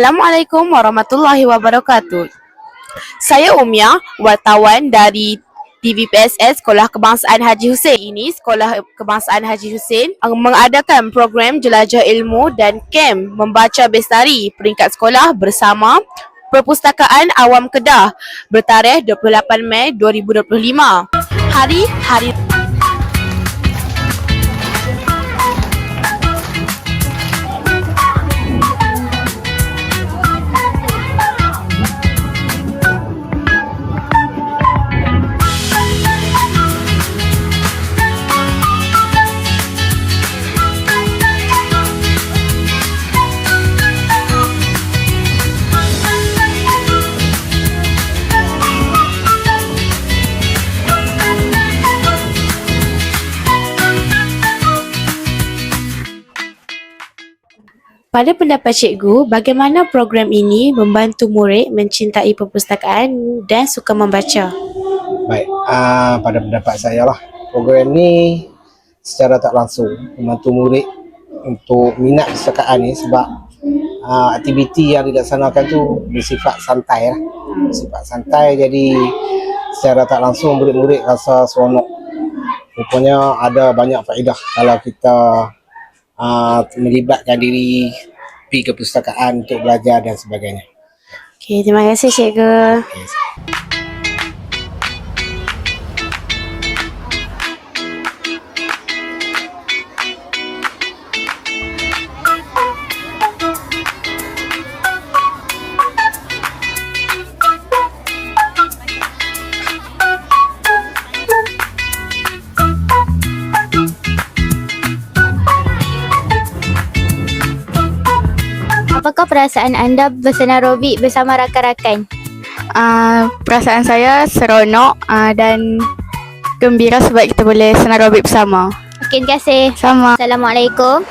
Assalamualaikum warahmatullahi wabarakatuh. Saya Umia, wartawan dari TVPSS Sekolah Kebangsaan Haji Hussein. Ini Sekolah Kebangsaan Haji Hussein uh, mengadakan program jelajah ilmu dan kem membaca bestari peringkat sekolah bersama Perpustakaan Awam Kedah bertarikh 28 Mei 2025. Hari Pada pendapat cikgu, bagaimana program ini membantu murid mencintai perpustakaan dan suka membaca? Baik, uh, pada pendapat saya lah program ni secara tak langsung membantu murid untuk minat perpustakaan ni sebab uh, aktiviti yang dilaksanakan tu bersifat santai lah. Bersifat santai jadi secara tak langsung murid-murid rasa seronok. Rupanya ada banyak faedah kalau kita uh, melibatkan diri pergi ke perpustakaan untuk belajar dan sebagainya. Okey, terima kasih cikgu. Okay. Perasaan anda bersenang aerobik bersama rakan-rakan? Uh, perasaan saya seronok uh, dan gembira sebab kita boleh senang aerobik bersama. Okey, terima kasih. Sama. Assalamualaikum.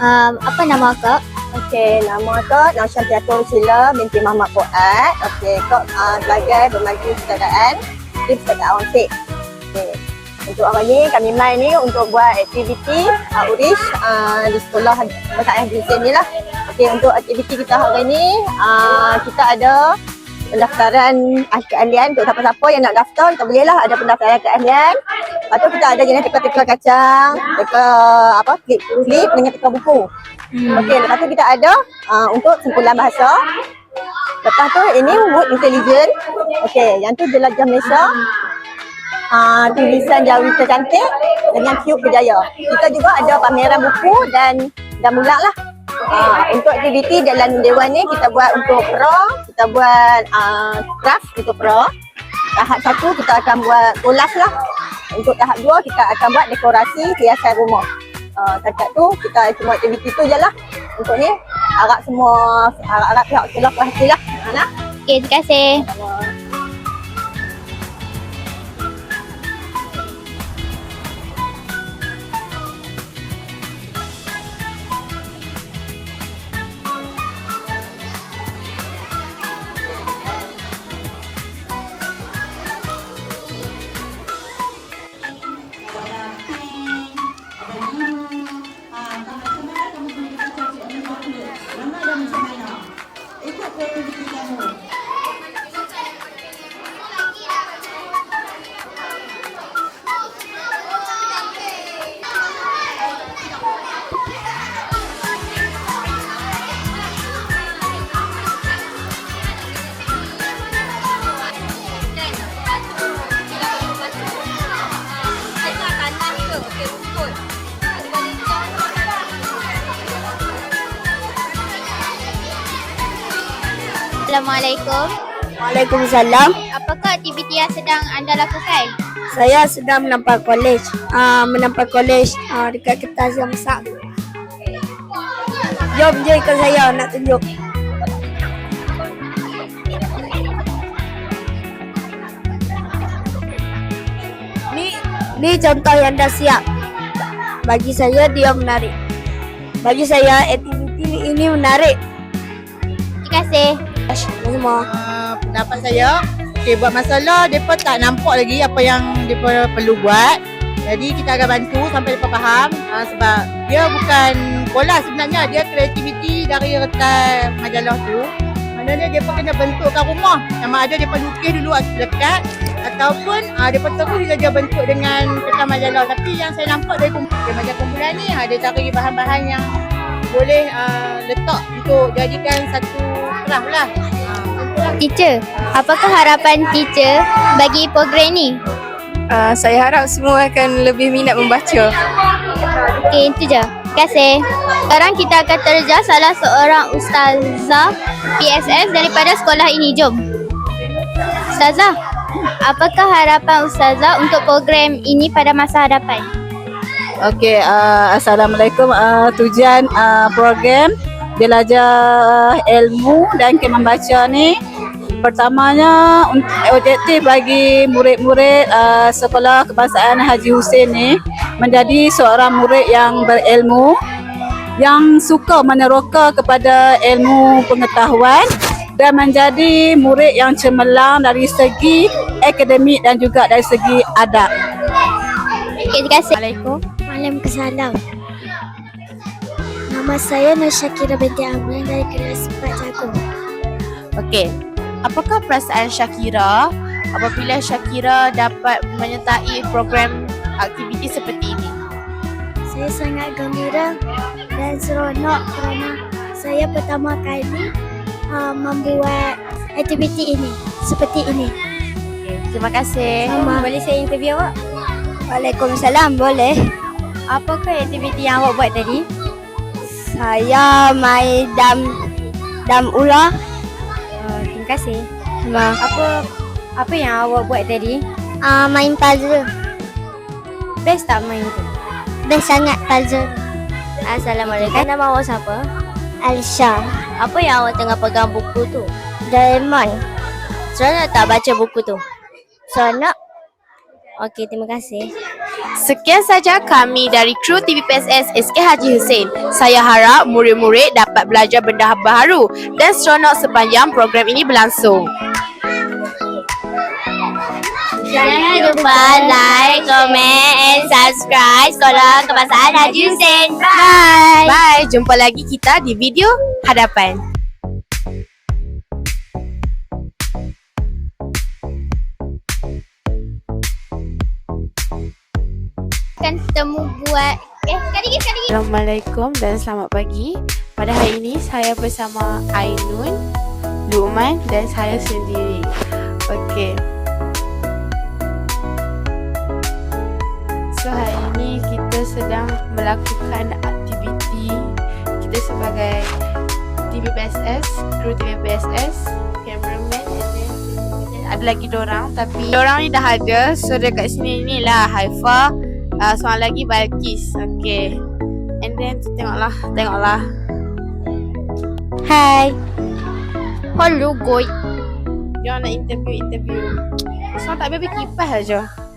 Um, apa nama kak? Okey, nama Kak Nasyam Piatul Sila binti Muhammad Fuad. Okey, Kak uh, sebagai pembantu perpustakaan di Awang Sik. Okey. Untuk hari ni kami main ni untuk buat aktiviti uh, URIS uh, di sekolah Haji Hussein ni lah. Okey, untuk aktiviti kita hari ni uh, kita ada pendaftaran ah, keahlian untuk siapa-siapa yang nak daftar kita boleh lah ada pendaftaran keahlian. Lepas tu kita ada jenis teka-teka kacang, teka apa klip klip dengan teka buku. Hmm. Okey, lepas tu kita ada uh, untuk simpulan bahasa. Lepas tu ini wood intelligent. Okey, yang tu jelajah Malaysia. Uh, tulisan Jawi tercantik dengan Cube Berjaya. Kita juga ada pameran buku dan dah mula lah. Uh, untuk aktiviti dalam dewan ni kita buat untuk pro, kita buat uh, craft untuk pro. Tahap satu kita akan buat collage lah. Untuk tahap dua kita akan buat dekorasi hiasan rumah. Uh, tu kita cuma aktiviti tu je lah. Untuk ni harap semua harap-harap pihak sekolah puas hati lah. Ana. Okey, terima kasih. Assalamualaikum. Waalaikumsalam. Apakah aktiviti yang sedang anda lakukan? Saya sedang menampak kolej. Uh, menampak kolej uh, dekat kertas yang besar. Jom je ikut saya nak tunjuk. Ni ni contoh yang dah siap. Bagi saya dia menarik. Bagi saya aktiviti ini menarik. Terima kasih. Semua. Uh, pendapat saya, okay, buat masalah, mereka tak nampak lagi apa yang mereka perlu buat. Jadi kita akan bantu sampai mereka faham uh, sebab dia bukan bola sebenarnya dia kreativiti dari rekan majalah tu. Maknanya pun kena bentukkan rumah. Sama ada pun lukis dulu lekat ataupun uh, dia pun terus dia bentuk dengan rekan majalah. Tapi yang saya nampak dari kumpulan, dia majalah kumpulan ni uh, dia cari bahan-bahan yang boleh uh, letak untuk jadikan satu craft lah. Uh, Teacher, apakah harapan teacher bagi program ni? Uh, saya harap semua akan lebih minat membaca. Okey, itu je. Terima kasih. Sekarang kita akan terja salah seorang ustazah PSS daripada sekolah ini. Jom. Ustazah, apakah harapan ustazah untuk program ini pada masa hadapan? Okey, uh, Assalamualaikum. Uh, tujuan uh, program belajar uh, ilmu dan membaca ni pertamanya objektif bagi murid-murid uh, sekolah kebangsaan Haji Hussein ni menjadi seorang murid yang berilmu yang suka meneroka kepada ilmu pengetahuan dan menjadi murid yang cemerlang dari segi akademik dan juga dari segi adab. Okey, terima kasih. Assalamualaikum. Waalaikumsalam. Nama saya Nur Syakira binti Amrin dari kelas 4 Jagung. Okey. Apakah perasaan Syakira apabila Syakira dapat menyertai program aktiviti seperti ini? Saya sangat gembira dan seronok kerana saya pertama kali uh, membuat aktiviti ini seperti ini. Okay, terima kasih. Sama. Boleh saya interview awak? Waalaikumsalam, boleh. Apakah aktiviti yang awak buat tadi? Saya main dam dam ular. Uh, terima kasih. Ma. Apa apa yang awak buat tadi? Uh, main puzzle. Best tak main tu? Best sangat puzzle. Assalamualaikum. Nama awak siapa? Alisha. Apa yang awak tengah pegang buku tu? Doraemon. Seronok tak baca buku tu? Seronok. Okey, terima kasih. Sekian saja kami dari kru TVPSS SK Haji Hussein. Saya harap murid-murid dapat belajar benda baru dan seronok sepanjang program ini berlangsung. Jangan lupa like, comment and subscribe Sekolah Kebangsaan Haji Hussein. Bye. Bye, jumpa lagi kita di video hadapan. Kan temu buat Eh, sekali lagi, sekali lagi. Assalamualaikum dan selamat pagi. Pada hari ini saya bersama Ainun, Luqman dan saya sendiri. Okey. So hari ini kita sedang melakukan aktiviti kita sebagai TVPSS, kru TVPSS, cameraman and then ada lagi dorang tapi dorang ni dah ada so dekat sini ni lah Haifa uh, seorang lagi Balkis okay. And then tu tengoklah tengoklah. Hai. Hello, goy. dia nak interview interview. Semua tak habis kipas aja